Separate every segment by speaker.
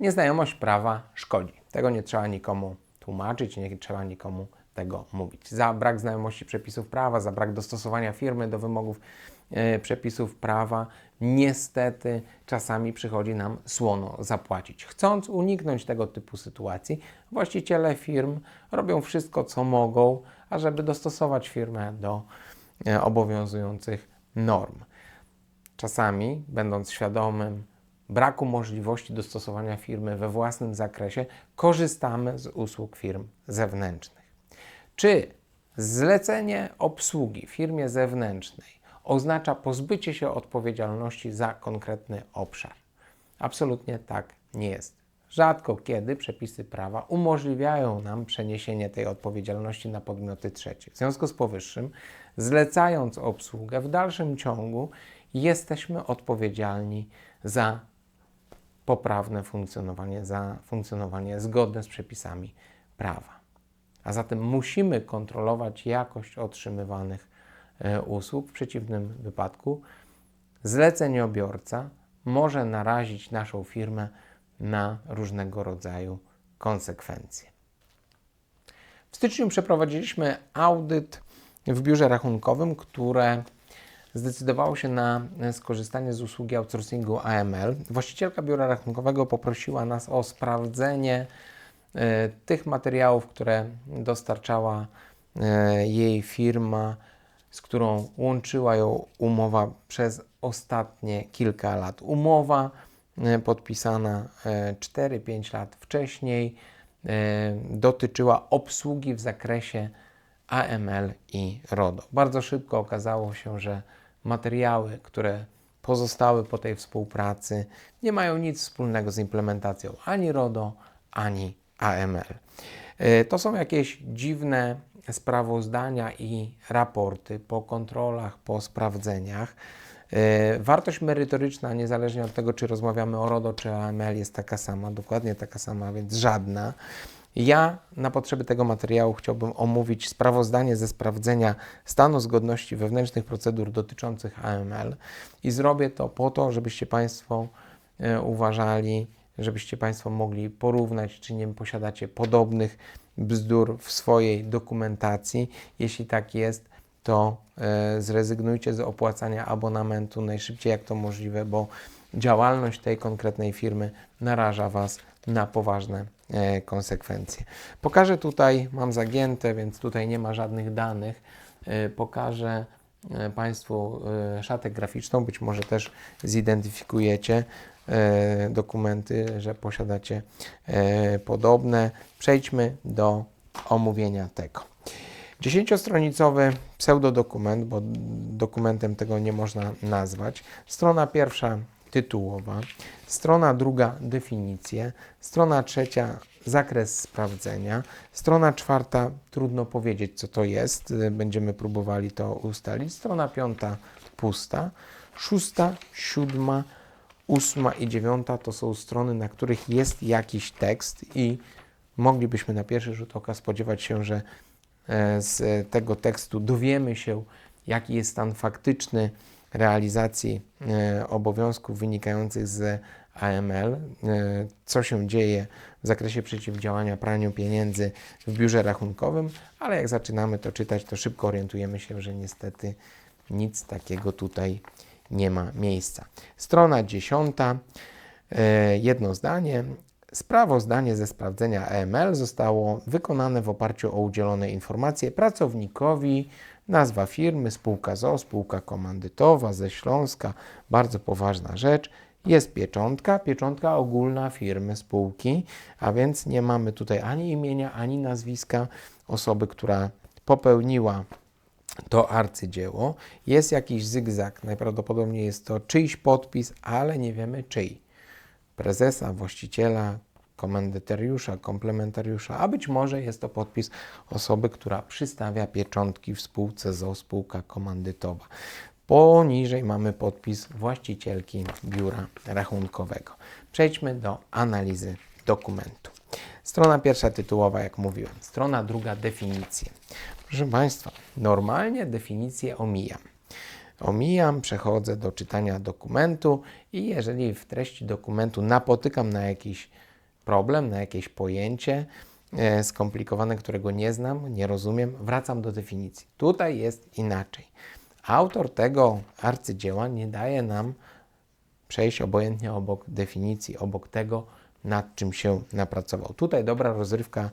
Speaker 1: Nieznajomość prawa szkodzi. Tego nie trzeba nikomu tłumaczyć, nie trzeba nikomu tego mówić. Za brak znajomości przepisów prawa, za brak dostosowania firmy do wymogów e, przepisów prawa, niestety czasami przychodzi nam słono zapłacić. Chcąc uniknąć tego typu sytuacji, właściciele firm robią wszystko, co mogą, ażeby dostosować firmę do e, obowiązujących norm. Czasami, będąc świadomym braku możliwości dostosowania firmy we własnym zakresie, korzystamy z usług firm zewnętrznych. Czy zlecenie obsługi firmie zewnętrznej oznacza pozbycie się odpowiedzialności za konkretny obszar? Absolutnie tak nie jest. Rzadko kiedy przepisy prawa umożliwiają nam przeniesienie tej odpowiedzialności na podmioty trzecie. W związku z powyższym, zlecając obsługę, w dalszym ciągu jesteśmy odpowiedzialni za poprawne funkcjonowanie, za funkcjonowanie zgodne z przepisami prawa. A zatem musimy kontrolować jakość otrzymywanych e, usług. W przeciwnym wypadku zleceniobiorca może narazić naszą firmę na różnego rodzaju konsekwencje. W styczniu przeprowadziliśmy audyt w biurze rachunkowym, które zdecydowało się na skorzystanie z usługi outsourcingu AML. Właścicielka biura rachunkowego poprosiła nas o sprawdzenie e, tych materiałów, które dostarczała e, jej firma, z którą łączyła ją umowa przez ostatnie kilka lat. Umowa e, podpisana 4-5 lat wcześniej dotyczyła obsługi w zakresie AML i RODO. Bardzo szybko okazało się, że materiały, które pozostały po tej współpracy, nie mają nic wspólnego z implementacją ani RODO, ani AML. E, to są jakieś dziwne sprawozdania i raporty po kontrolach, po sprawdzeniach. E, wartość merytoryczna, niezależnie od tego, czy rozmawiamy o RODO czy AML, jest taka sama, dokładnie taka sama, więc żadna. Ja na potrzeby tego materiału chciałbym omówić sprawozdanie ze sprawdzenia stanu zgodności wewnętrznych procedur dotyczących AML i zrobię to po to, żebyście Państwo e, uważali, żebyście Państwo mogli porównać, czy nie posiadacie podobnych bzdur w swojej dokumentacji. Jeśli tak jest, to e, zrezygnujcie z opłacania abonamentu najszybciej jak to możliwe, bo działalność tej konkretnej firmy naraża Was na poważne e, konsekwencje. Pokażę tutaj, mam zagięte, więc tutaj nie ma żadnych danych. E, pokażę e, Państwu szatę graficzną, być może też zidentyfikujecie dokumenty, że posiadacie podobne. Przejdźmy do omówienia tego. Dziesięciostronicowy pseudodokument, bo dokumentem tego nie można nazwać. Strona pierwsza tytułowa, strona druga definicje, strona trzecia zakres sprawdzenia, strona czwarta trudno powiedzieć co to jest, będziemy próbowali to ustalić, strona piąta pusta, szósta, siódma, ósma i dziewiąta to są strony, na których jest jakiś tekst i moglibyśmy na pierwszy rzut oka spodziewać się, że e, z tego tekstu dowiemy się, jaki jest stan faktyczny realizacji e, obowiązków wynikających z AML, e, co się dzieje w zakresie przeciwdziałania praniu pieniędzy w biurze rachunkowym, ale jak zaczynamy to czytać, to szybko orientujemy się, że niestety nic takiego tutaj nie ma miejsca. Strona dziesiąta, e, jedno zdanie. Sprawozdanie ze sprawdzenia AML zostało wykonane w oparciu o udzielone informacje pracownikowi Nazwa firmy, spółka ZO, spółka komandytowa ze Śląska, bardzo poważna rzecz. Jest pieczątka, pieczątka ogólna firmy, spółki, a więc nie mamy tutaj ani imienia, ani nazwiska osoby, która popełniła to arcydzieło. Jest jakiś zygzak, najprawdopodobniej jest to czyjś podpis, ale nie wiemy czyj. Prezesa, właściciela, komendyteriusza, komplementariusza, a być może jest to podpis osoby, która przystawia pieczątki w spółce ZO, spółka komandytowa. Poniżej mamy podpis właścicielki biura rachunkowego. Przejdźmy do analizy dokumentu. Strona pierwsza tytułowa, jak mówiłem. Strona druga definicje. Proszę Państwa, normalnie definicję omijam. omijam, przechodzę do czytania dokumentu i jeżeli w treści dokumentu napotykam na jakiś problem, na jakieś pojęcie e, skomplikowane, którego nie znam, nie rozumiem, wracam do definicji. Tutaj jest inaczej. Autor tego arcydzieła nie daje nam przejść obojętnie obok definicji, obok tego, nad czym się napracował. Tutaj dobra rozrywka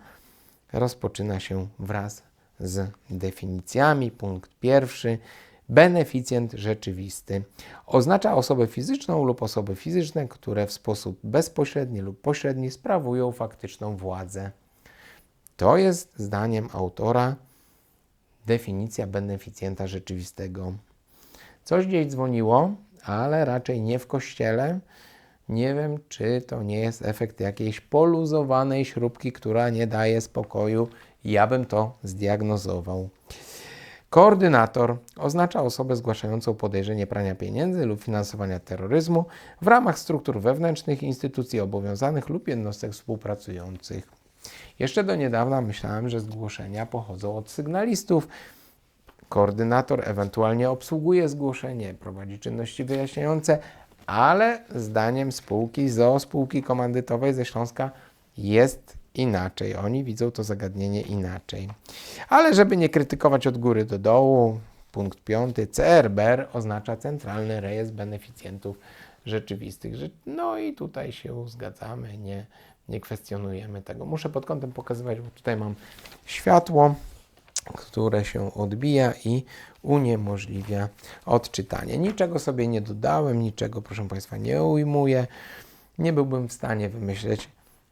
Speaker 1: rozpoczyna się wraz z definicjami. Punkt pierwszy. Beneficjent rzeczywisty oznacza osobę fizyczną lub osoby fizyczne, które w sposób bezpośredni lub pośredni sprawują faktyczną władzę. To jest zdaniem autora definicja beneficjenta rzeczywistego. Coś gdzieś dzwoniło, ale raczej nie w kościele. Nie wiem, czy to nie jest efekt jakiejś poluzowanej śrubki, która nie daje spokoju. Ja bym to zdiagnozował. Koordynator oznacza osobę zgłaszającą podejrzenie prania pieniędzy lub finansowania terroryzmu w ramach struktur wewnętrznych, instytucji obowiązanych lub jednostek współpracujących. Jeszcze do niedawna myślałem, że zgłoszenia pochodzą od sygnalistów. Koordynator ewentualnie obsługuje zgłoszenie, prowadzi czynności wyjaśniające, ale zdaniem spółki ZOO, spółki komandytowej ze Śląska jest inaczej. Oni widzą to zagadnienie inaczej. Ale żeby nie krytykować od góry do dołu, punkt piąty, CRBR oznacza Centralny Rejestr Beneficjentów Rzeczywistych. No i tutaj się zgadzamy, nie, nie kwestionujemy tego. Muszę pod kątem pokazywać, bo tutaj mam światło, które się odbija i uniemożliwia odczytanie. Niczego sobie nie dodałem, niczego, proszę Państwa, nie ujmuję. Nie byłbym w stanie wymyśleć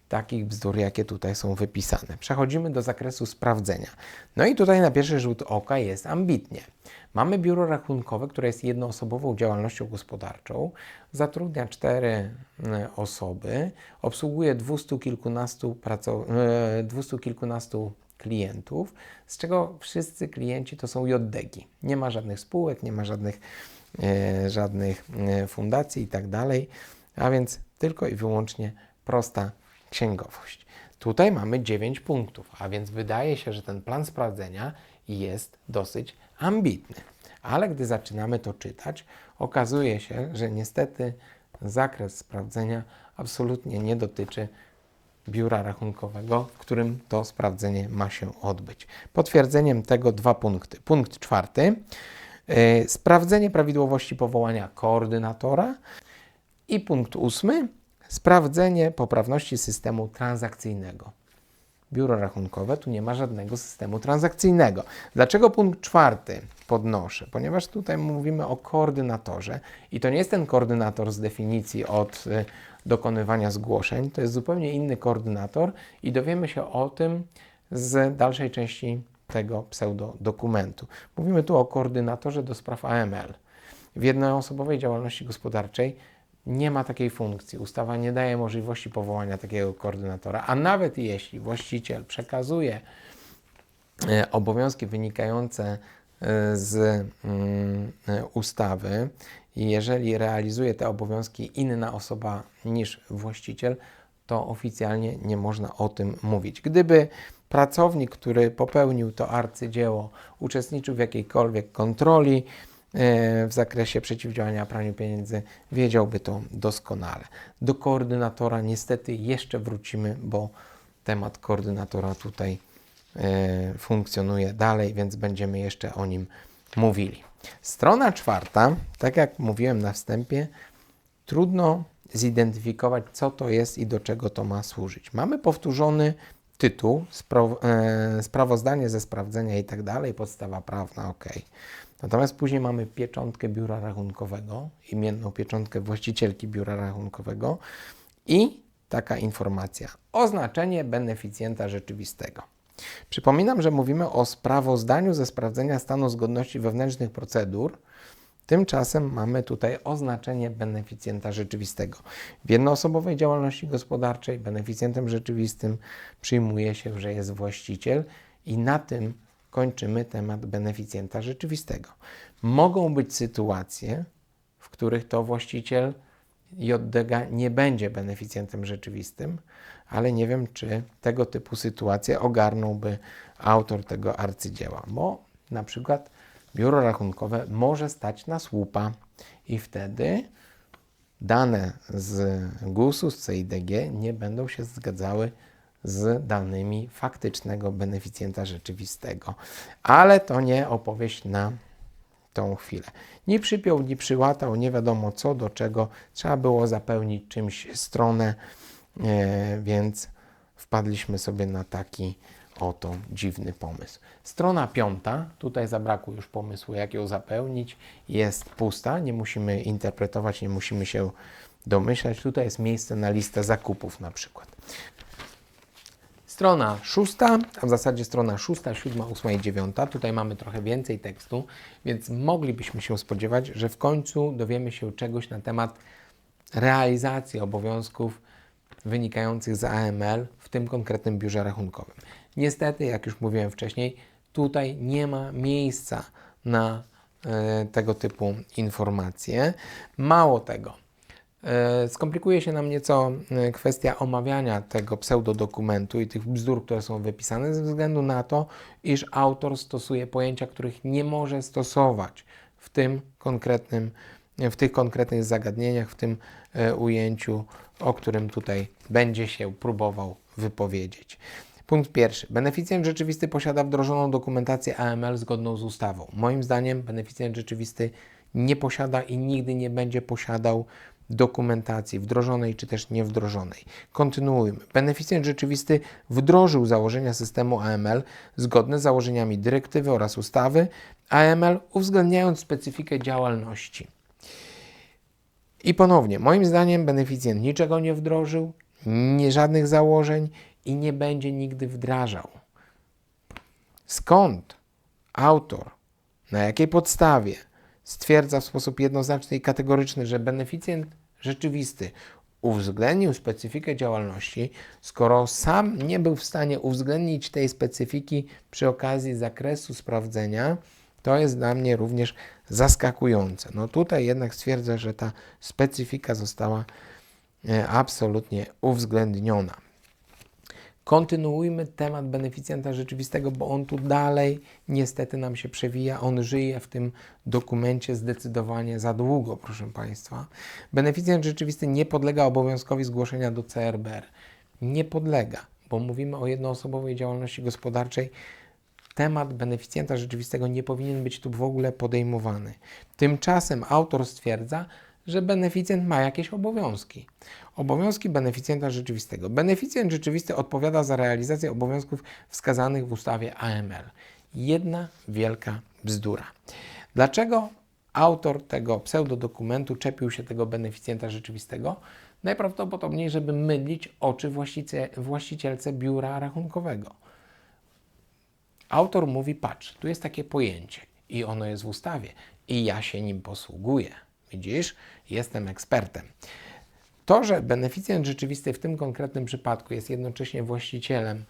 Speaker 1: takich bzdur, jakie tutaj są wypisane. Przechodzimy do zakresu sprawdzenia. No i tutaj na pierwszy rzut oka jest ambitnie. Mamy biuro rachunkowe, które jest jednoosobową działalnością gospodarczą, zatrudnia cztery e, osoby, obsługuje dwustu kilkunastu, e, dwustu kilkunastu klientów, z czego wszyscy klienci to są JDG. Nie ma żadnych spółek, nie ma żadnych, e, żadnych fundacji i tak dalej, a więc tylko i wyłącznie prosta księgowość. Tutaj mamy 9 punktów, a więc wydaje się, że ten plan sprawdzenia jest dosyć ambitny. Ale gdy zaczynamy to czytać, okazuje się, że niestety zakres sprawdzenia absolutnie nie dotyczy biura rachunkowego, w którym to sprawdzenie ma się odbyć. Potwierdzeniem tego dwa punkty. Punkt czwarty. Yy, sprawdzenie prawidłowości powołania koordynatora i punkt ósmy Sprawdzenie poprawności systemu transakcyjnego. Biuro rachunkowe tu nie ma żadnego systemu transakcyjnego. Dlaczego punkt czwarty podnoszę? Ponieważ tutaj mówimy o koordynatorze i to nie jest ten koordynator z definicji od y, dokonywania zgłoszeń, to jest zupełnie inny koordynator i dowiemy się o tym z dalszej części tego pseudodokumentu. Mówimy tu o koordynatorze do spraw AML. W jednoosobowej działalności gospodarczej nie ma takiej funkcji. Ustawa nie daje możliwości powołania takiego koordynatora, a nawet jeśli właściciel przekazuje e, obowiązki wynikające e, z mm, ustawy i jeżeli realizuje te obowiązki inna osoba niż właściciel, to oficjalnie nie można o tym mówić. Gdyby pracownik, który popełnił to arcydzieło, uczestniczył w jakiejkolwiek kontroli, w zakresie przeciwdziałania praniu pieniędzy wiedziałby to doskonale. Do koordynatora niestety jeszcze wrócimy, bo temat koordynatora tutaj e, funkcjonuje dalej, więc będziemy jeszcze o nim mówili. Strona czwarta, tak jak mówiłem na wstępie, trudno zidentyfikować, co to jest i do czego to ma służyć. Mamy powtórzony tytuł, e, sprawozdanie ze sprawdzenia i tak dalej, podstawa prawna, ok. Natomiast później mamy pieczątkę biura rachunkowego, imienną pieczątkę właścicielki biura rachunkowego i taka informacja. Oznaczenie beneficjenta rzeczywistego. Przypominam, że mówimy o sprawozdaniu ze sprawdzenia stanu zgodności wewnętrznych procedur. Tymczasem mamy tutaj oznaczenie beneficjenta rzeczywistego. W jednoosobowej działalności gospodarczej beneficjentem rzeczywistym przyjmuje się, że jest właściciel i na tym kończymy temat beneficjenta rzeczywistego. Mogą być sytuacje, w których to właściciel JDG nie będzie beneficjentem rzeczywistym, ale nie wiem, czy tego typu sytuacje ogarnąłby autor tego arcydzieła, bo na przykład biuro rachunkowe może stać na słupa i wtedy dane z GUS-u, z CIDG nie będą się zgadzały z danymi faktycznego beneficjenta rzeczywistego. Ale to nie opowieść na tą chwilę. Nie przypiął, nie przyłatał, nie wiadomo co, do czego. Trzeba było zapełnić czymś stronę, e, więc wpadliśmy sobie na taki oto dziwny pomysł. Strona piąta, tutaj zabrakło już pomysłu, jak ją zapełnić, jest pusta, nie musimy interpretować, nie musimy się domyślać. Tutaj jest miejsce na listę zakupów na przykład. Strona szósta, a w zasadzie strona szósta, siódma, ósma i dziewiąta. Tutaj mamy trochę więcej tekstu, więc moglibyśmy się spodziewać, że w końcu dowiemy się czegoś na temat realizacji obowiązków wynikających z AML w tym konkretnym biurze rachunkowym. Niestety, jak już mówiłem wcześniej, tutaj nie ma miejsca na e, tego typu informacje. Mało tego, e, skomplikuje się nam nieco e, kwestia omawiania tego pseudodokumentu i tych bzdur, które są wypisane, ze względu na to, iż autor stosuje pojęcia, których nie może stosować w tym konkretnym w tych konkretnych zagadnieniach, w tym ujęciu, o którym tutaj będzie się próbował wypowiedzieć. Punkt pierwszy. Beneficjent rzeczywisty posiada wdrożoną dokumentację AML zgodną z ustawą. Moim zdaniem beneficjent rzeczywisty nie posiada i nigdy nie będzie posiadał dokumentacji wdrożonej czy też niewdrożonej. Kontynuujmy. Beneficjent rzeczywisty wdrożył założenia systemu AML zgodne z założeniami dyrektywy oraz ustawy AML, uwzględniając specyfikę działalności. I ponownie, moim zdaniem beneficjent niczego nie wdrożył, nie żadnych założeń i nie będzie nigdy wdrażał. Skąd autor, na jakiej podstawie stwierdza w sposób jednoznaczny i kategoryczny, że beneficjent rzeczywisty uwzględnił specyfikę działalności, skoro sam nie był w stanie uwzględnić tej specyfiki przy okazji zakresu sprawdzenia, to jest dla mnie również zaskakujące. No tutaj jednak stwierdzę, że ta specyfika została e, absolutnie uwzględniona. Kontynuujmy temat beneficjenta rzeczywistego, bo on tu dalej niestety nam się przewija. On żyje w tym dokumencie zdecydowanie za długo, proszę Państwa. Beneficjent rzeczywisty nie podlega obowiązkowi zgłoszenia do CRBR. Nie podlega, bo mówimy o jednoosobowej działalności gospodarczej temat beneficjenta rzeczywistego nie powinien być tu w ogóle podejmowany. Tymczasem autor stwierdza, że beneficjent ma jakieś obowiązki. Obowiązki beneficjenta rzeczywistego. Beneficjent rzeczywisty odpowiada za realizację obowiązków wskazanych w ustawie AML. Jedna wielka bzdura. Dlaczego autor tego pseudodokumentu czepił się tego beneficjenta rzeczywistego? Najprawdopodobniej, żeby mydlić oczy właścicielce biura rachunkowego. Autor mówi: Patrz, tu jest takie pojęcie i ono jest w ustawie, i ja się nim posługuję. Widzisz, jestem ekspertem. To, że beneficjent rzeczywisty w tym konkretnym przypadku jest jednocześnie właścicielem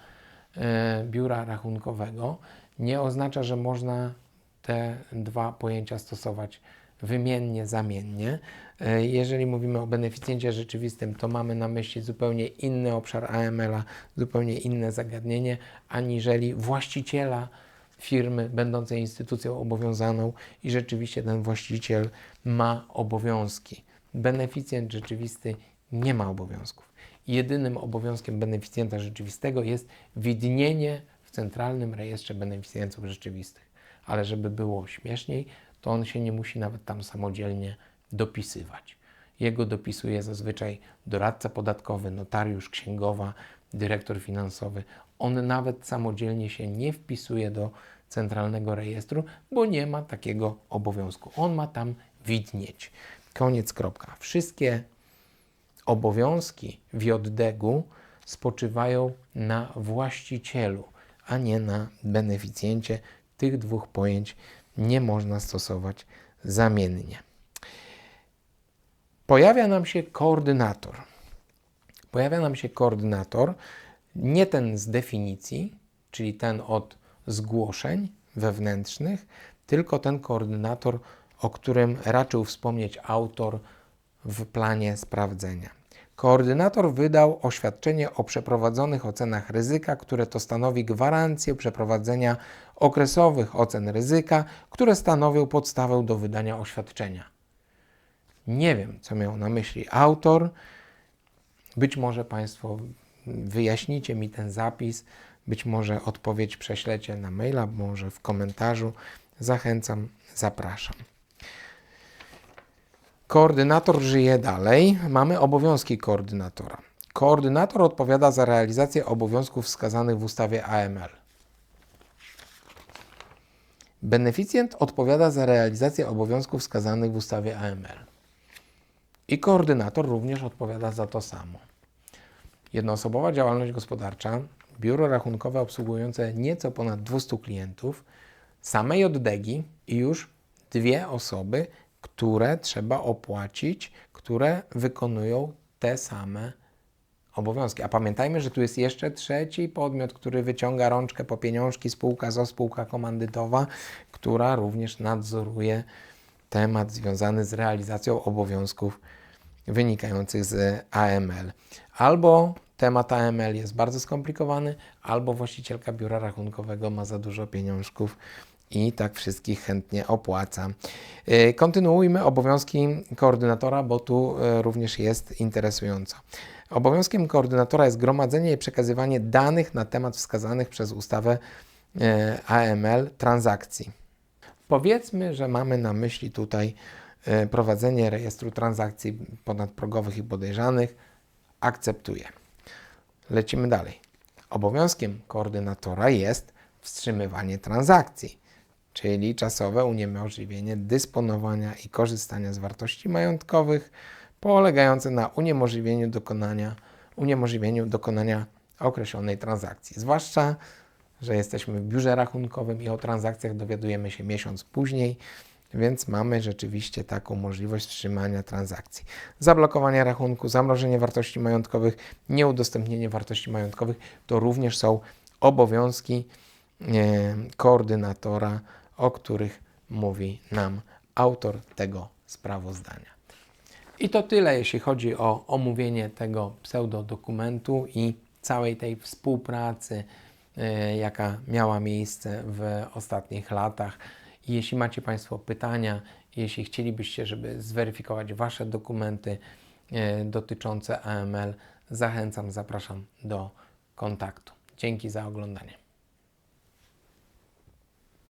Speaker 1: e, biura rachunkowego, nie oznacza, że można te dwa pojęcia stosować wymiennie, zamiennie. E, jeżeli mówimy o beneficjencie rzeczywistym, to mamy na myśli zupełnie inny obszar AML-a, zupełnie inne zagadnienie, aniżeli właściciela firmy będącej instytucją obowiązaną i rzeczywiście ten właściciel ma obowiązki. Beneficjent rzeczywisty nie ma obowiązków. Jedynym obowiązkiem beneficjenta rzeczywistego jest widnienie w Centralnym Rejestrze Beneficjentów Rzeczywistych. Ale żeby było śmieszniej, to on się nie musi nawet tam samodzielnie dopisywać. Jego dopisuje zazwyczaj doradca podatkowy, notariusz, księgowa, dyrektor finansowy. On nawet samodzielnie się nie wpisuje do centralnego rejestru, bo nie ma takiego obowiązku. On ma tam widnieć. Koniec, kropka. Wszystkie obowiązki w JDG-u spoczywają na właścicielu, a nie na beneficjencie. Tych dwóch pojęć nie można stosować zamiennie. Pojawia nam się koordynator. Pojawia nam się koordynator, nie ten z definicji, czyli ten od zgłoszeń wewnętrznych, tylko ten koordynator, o którym raczył wspomnieć autor w planie sprawdzenia. Koordynator wydał oświadczenie o przeprowadzonych ocenach ryzyka, które to stanowi gwarancję przeprowadzenia okresowych ocen ryzyka, które stanowią podstawę do wydania oświadczenia. Nie wiem, co miał na myśli autor. Być może Państwo wyjaśnicie mi ten zapis, być może odpowiedź prześlecie na maila, może w komentarzu. Zachęcam, zapraszam. Koordynator żyje dalej. Mamy obowiązki koordynatora. Koordynator odpowiada za realizację obowiązków wskazanych w ustawie AML. Beneficjent odpowiada za realizację obowiązków wskazanych w ustawie AML. I koordynator również odpowiada za to samo. Jednoosobowa działalność gospodarcza, biuro rachunkowe obsługujące nieco ponad 200 klientów, same JDG i już dwie osoby, które trzeba opłacić, które wykonują te same obowiązki. A pamiętajmy, że tu jest jeszcze trzeci podmiot, który wyciąga rączkę po pieniążki, spółka ZO, spółka komandytowa, która również nadzoruje temat związany z realizacją obowiązków wynikających z AML. Albo temat AML jest bardzo skomplikowany, albo właścicielka biura rachunkowego ma za dużo pieniążków i tak wszystkich chętnie opłaca. Yy, Kontynuujmy obowiązki koordynatora, bo tu yy, również jest interesująco. Obowiązkiem koordynatora jest gromadzenie i przekazywanie danych na temat wskazanych przez ustawę yy, AML transakcji. Powiedzmy, że mamy na myśli tutaj e, prowadzenie rejestru transakcji ponadprogowych i podejrzanych. Akceptuję. Lecimy dalej. Obowiązkiem koordynatora jest wstrzymywanie transakcji, czyli czasowe uniemożliwienie dysponowania i korzystania z wartości majątkowych polegające na uniemożliwieniu dokonania, uniemożliwieniu dokonania określonej transakcji. Zwłaszcza że jesteśmy w biurze rachunkowym i o transakcjach dowiadujemy się miesiąc później, więc mamy rzeczywiście taką możliwość wstrzymania transakcji. Zablokowanie rachunku, zamrożenie wartości majątkowych, nieudostępnienie wartości majątkowych to również są obowiązki e, koordynatora, o których mówi nam autor tego sprawozdania. I to tyle, jeśli chodzi o omówienie tego pseudodokumentu i całej tej współpracy E, jaka miała miejsce w ostatnich latach. Jeśli macie Państwo pytania, jeśli chcielibyście, żeby zweryfikować Wasze dokumenty e, dotyczące AML, zachęcam, zapraszam do kontaktu. Dzięki za oglądanie.